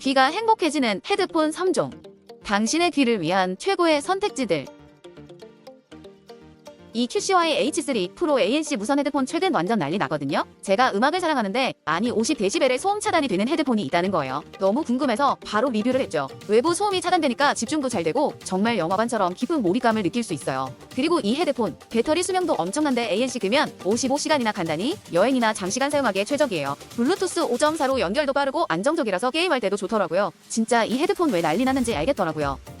귀가 행복해지는 헤드폰 3종. 당신의 귀를 위한 최고의 선택지들. 이 QCY H3 프로 ANC 무선 헤드폰 최근 완전 난리 나거든요. 제가 음악을 사랑하는데 많이 50dB의 소음 차단이 되는 헤드폰이 있다는 거예요. 너무 궁금해서 바로 리뷰를 했죠. 외부 소음이 차단되니까 집중도 잘 되고 정말 영화관처럼 깊은 몰입감을 느낄 수 있어요. 그리고 이 헤드폰 배터리 수명도 엄청난데 ANC 끄면 55시간이나 간단히 여행이나 장시간 사용하기에 최적이에요. 블루투스 5.4로 연결도 빠르고 안정적이라서 게임할 때도 좋더라고요. 진짜 이 헤드폰 왜 난리 나는지 알겠더라고요.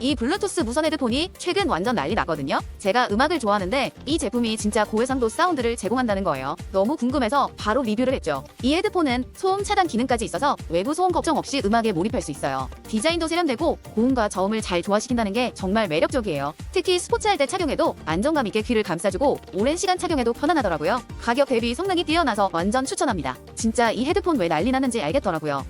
이 블루투스 무선 헤드폰이 최근 완전 난리 나거든요. 제가 음악을 좋아하는데 이 제품이 진짜 고해상도 사운드를 제공한다는 거예요. 너무 궁금해서 바로 리뷰를 했죠. 이 헤드폰은 소음 차단 기능까지 있어서 외부 소음 걱정 없이 음악에 몰입할 수 있어요. 디자인도 세련되고 고음과 저음을 잘 조화시킨다는 게 정말 매력적이에요. 특히 스포츠할 때 착용해도 안정감 있게 귀를 감싸주고 오랜 시간 착용해도 편안하더라고요. 가격 대비 성능이 뛰어나서 완전 추천합니다. 진짜 이 헤드폰 왜 난리 나는지 알겠더라고요.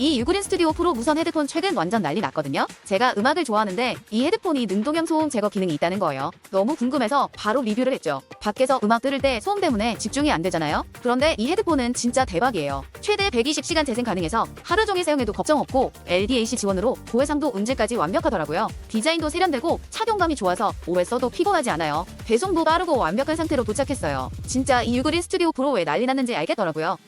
이 유그린 스튜디오 프로 무선 헤드폰 최근 완전 난리 났거든요. 제가 음악을 좋아하는데 이 헤드폰이 능동형 소음 제거 기능이 있다는 거예요. 너무 궁금해서 바로 리뷰를 했죠. 밖에서 음악 들을 때 소음 때문에 집중이 안 되잖아요. 그런데 이 헤드폰은 진짜 대박이에요. 최대 120시간 재생 가능해서 하루 종일 사용해도 걱정 없고 LDAC 지원으로 고해상도 음질까지 완벽하더라고요. 디자인도 세련되고 착용감이 좋아서 오래 써도 피곤하지 않아요. 배송도 빠르고 완벽한 상태로 도착했어요. 진짜 이 유그린 스튜디오 프로 왜 난리 났는지 알겠더라고요.